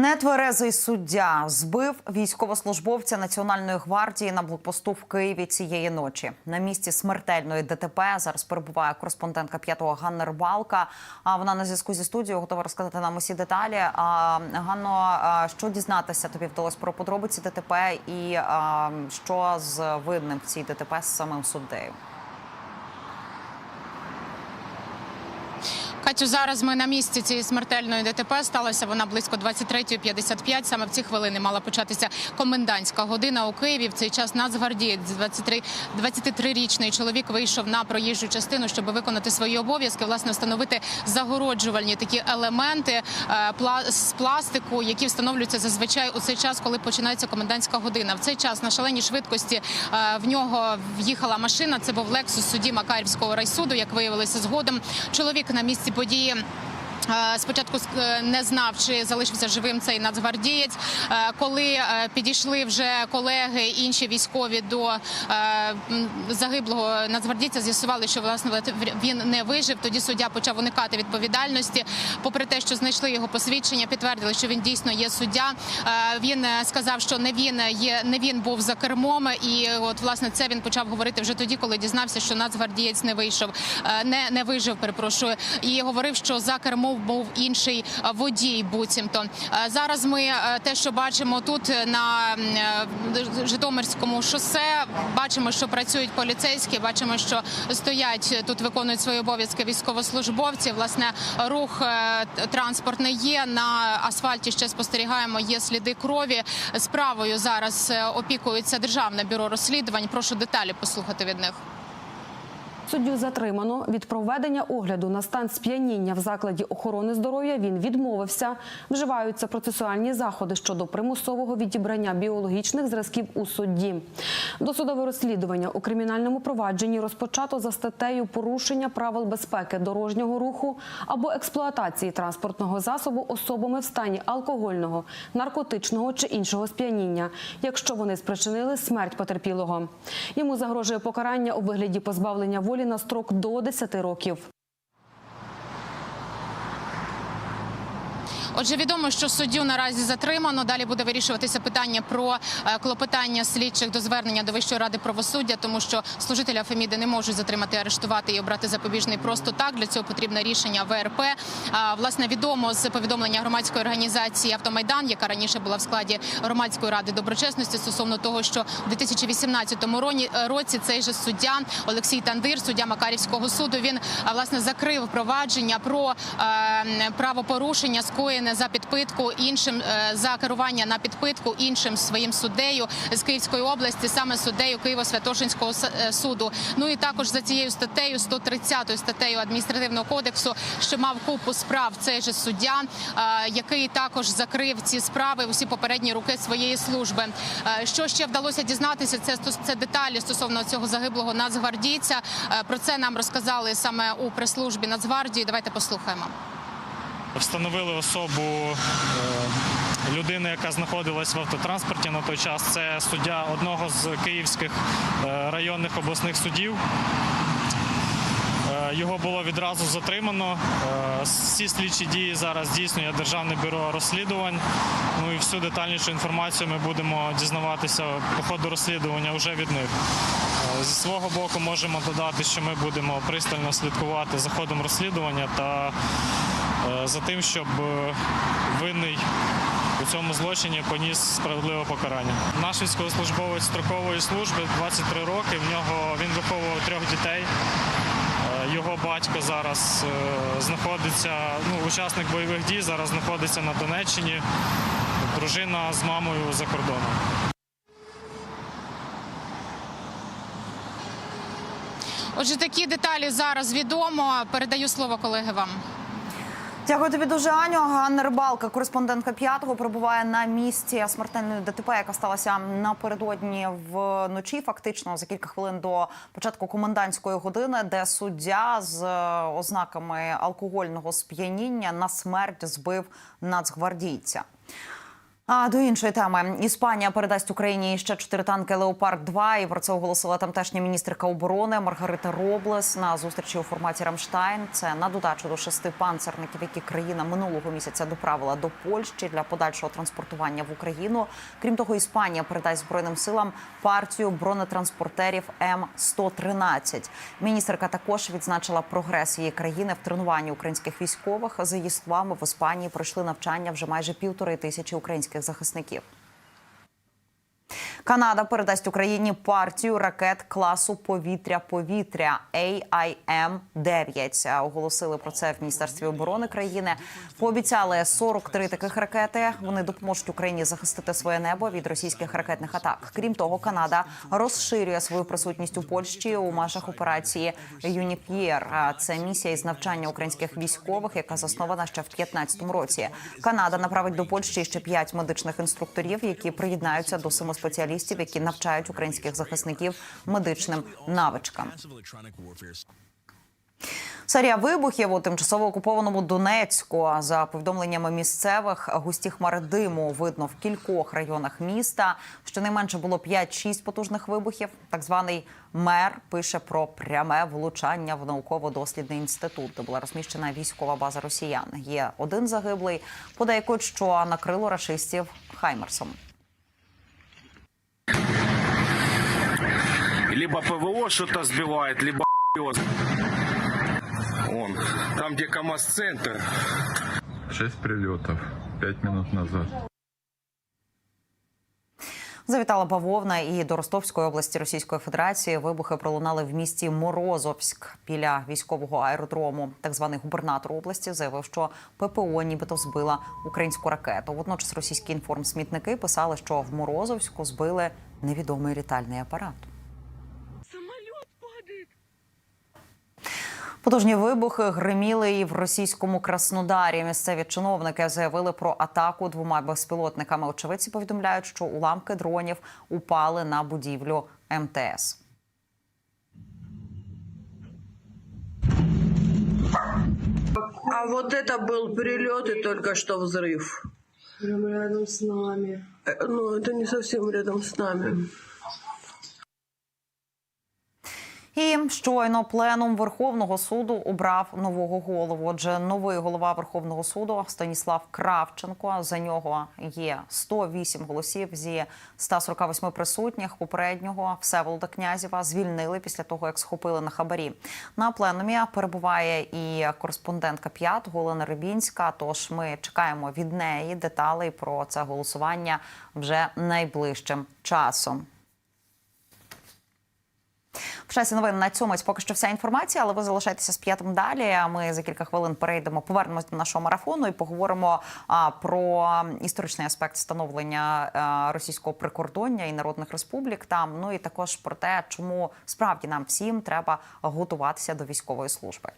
Нетверезий суддя збив військовослужбовця Національної гвардії на блокпосту в Києві цієї ночі. На місці смертельної ДТП зараз перебуває кореспондентка п'ятого Ганна Рибалка. А вона на зв'язку зі студією готова розказати нам усі деталі. А, Ганно, що дізнатися тобі вдалося про подробиці ДТП і що з винним в цій ДТП з самим суддею? Катю, зараз ми на місці цієї смертельної ДТП. Сталася вона близько 23.55. Саме в ці хвилини мала початися комендантська година у Києві. В цей час нацгвардієць 23, 23-річний чоловік вийшов на проїжджу частину, щоб виконати свої обов'язки, власне, встановити загороджувальні такі елементи е, з пластику, які встановлюються зазвичай у цей час, коли починається комендантська година. В цей час на шаленій швидкості е, в нього в'їхала машина. Це був Лексус судді Макарівського райсуду. Як виявилося згодом, чоловік на місці події. Е, Спочатку ск- не знав, чи залишився живим цей нацгвардієць. Е, Коли е, підійшли вже колеги, інші військові до е, загиблого нацгвардійця, з'ясували, що власне він не вижив. Тоді суддя почав уникати відповідальності. Попри те, що знайшли його посвідчення, підтвердили, що він дійсно є суддя. Е, Він е, сказав, що не він є, не він був за кермом, і от власне це він почав говорити вже тоді, коли дізнався, що нацгвардієць не вийшов, е, не, не вижив. Перепрошую, і говорив, що за кермом був інший е, водій. Буцімто Е, зараз ми е, те, що бачимо тут на Житомирському шосе, бачимо, що працюють поліцейські. Бачимо, що стоять тут, виконують свої обов'язки військовослужбовці. Власне, рух транспортний є на асфальті. Ще спостерігаємо. Є сліди крові. Справою зараз опікується державне бюро розслідувань. Прошу деталі послухати від них. Суддю затримано від проведення огляду на стан сп'яніння в закладі охорони здоров'я. Він відмовився. Вживаються процесуальні заходи щодо примусового відібрання біологічних зразків у судді. Досудове розслідування у кримінальному провадженні розпочато за статтею порушення правил безпеки дорожнього руху або експлуатації транспортного засобу особами в стані алкогольного, наркотичного чи іншого сп'яніння, якщо вони спричинили смерть потерпілого. Йому загрожує покарання у вигляді позбавлення волі на строк до 10 років. Отже, відомо, що суддю наразі затримано. Далі буде вирішуватися питання про е, клопотання слідчих до звернення до Вищої ради правосуддя, тому що служителя Феміди не можуть затримати, арештувати і обрати запобіжний просто так. Для цього потрібне рішення ВРП. А, Власне, відомо з повідомлення громадської організації Автомайдан, яка раніше була в складі громадської ради доброчесності, стосовно того, що у 2018 роні- році цей же суддя Олексій Тандир, суддя Макарівського суду, він власне закрив провадження про е, правопорушення скоєне за підпитку іншим е, за керування на підпитку іншим своїм суддею з Київської області, саме суддею Києво-Святошинського е, суду. Ну і також за цією статтею, 130 статтею адміністративного кодексу, що мав купу справ цей же суддя, е, який також закрив ці справи усі попередні роки своєї служби. Що ще вдалося дізнатися? Це це деталі стосовно цього загиблого нацгвардійця. Про це нам розказали саме у прес-службі Нацгвардії. Давайте послухаємо. Встановили особу е, людини, яка знаходилась в автотранспорті на той час. Це суддя одного з київських е, районних обласних судів. Е, Його було відразу затримано. Всі слідчі дії зараз здійснює Державне бюро розслідувань. Ну і всю детальнішу інформацію ми будемо дізнаватися по ходу розслідування вже від них. Зі свого боку можемо додати, що ми будемо пристально слідкувати за ходом розслідування та за тим, щоб е, винний у цьому злочині поніс справедливе покарання. Наш військовослужбовець строкової служби 23 роки. В нього він виховував трьох дітей. Е, Його батько зараз е, знаходиться, ну, учасник бойових дій, зараз знаходиться на Донеччині. Дружина з мамою за кордоном. Отже, такі деталі зараз відомо. Передаю слово колеги вам. Дякую тобі дуже, Аню. Ганна Рибалка, кореспондентка п'ятого, перебуває на місці смертельної ДТП, яка сталася напередодні вночі, фактично за кілька хвилин до початку комендантської години, де суддя з е, ознаками алкогольного сп'яніння на смерть збив нацгвардійця. А до іншої теми Іспанія передасть Україні ще чотири танки Леопард 2 І про це оголосила тамтешня міністерка оборони Маргарита Роблес на зустрічі у форматі Рамштайн. Це на додачу до шести панцерників, які країна минулого місяця доправила до Польщі для подальшого транспортування в Україну. Крім того, Іспанія передасть збройним силам партію бронетранспортерів М 113 Міністерка також відзначила прогрес її країни в тренуванні українських військових. За її словами, в Іспанії пройшли навчання вже майже півтори тисячі українських захисників. Канада передасть Україні партію ракет класу повітря-повітря AIM-9. Оголосили про це в міністерстві оборони країни. Пообіцяли 43 таких ракети. Вони допоможуть Україні захистити своє небо від російських ракетних атак. Крім того, Канада розширює свою присутність у Польщі у межах операції Юніп'єр. Це місія із навчання українських військових, яка заснована ще в 2015 році. Канада направить до Польщі ще п'ять медичних інструкторів, які приєднаються до семи спеціалістів, які навчають українських захисників медичним навичкам. Серія вибухів у тимчасово окупованому Донецьку. За повідомленнями місцевих, густі хмари диму видно в кількох районах міста. Щонайменше було 5-6 потужних вибухів. Так званий мер пише про пряме влучання в науково-дослідний інститут, де була розміщена військова база росіян. Є один загиблий. Подейкують, що накрило рашистів Хаймерсом. Либо ПВО что-то сбивает, либо Вон, там, где КАМАЗ-центр, Шесть прилетов пять минут назад. Завітала бавовна і до Ростовської області Російської Федерації вибухи пролунали в місті Морозовськ біля військового аеродрому. Так званий губернатор області заявив, що ППО нібито збила українську ракету. Водночас російські інформсмітники писали, що в Морозовську збили невідомий літальний апарат. Потужні вибухи гриміли і в російському Краснодарі. Місцеві чиновники заявили про атаку двома безпілотниками. Очевидці повідомляють, що уламки дронів упали на будівлю МТС. А вот это был прилет и только что взрыв. Прям рядом с нами. Э, Ну, это не совсем рядом с нами. І щойно пленум Верховного суду обрав нового голову. Отже, новий голова Верховного суду Станіслав Кравченко. За нього є 108 голосів зі 148 присутніх. Попереднього Всеволода Князєва звільнили після того, як схопили на хабарі. На пленумі перебуває і кореспондентка п'ятого Олена Рибінська. Тож ми чекаємо від неї деталей про це голосування вже найближчим часом. В часі новин на цьому поки що вся інформація, але ви залишайтеся з п'ятим далі. Ми за кілька хвилин перейдемо, повернемось до нашого марафону і поговоримо а, про історичний аспект становлення а, російського прикордоння і народних республік. Там ну і також про те, чому справді нам всім треба готуватися до військової служби.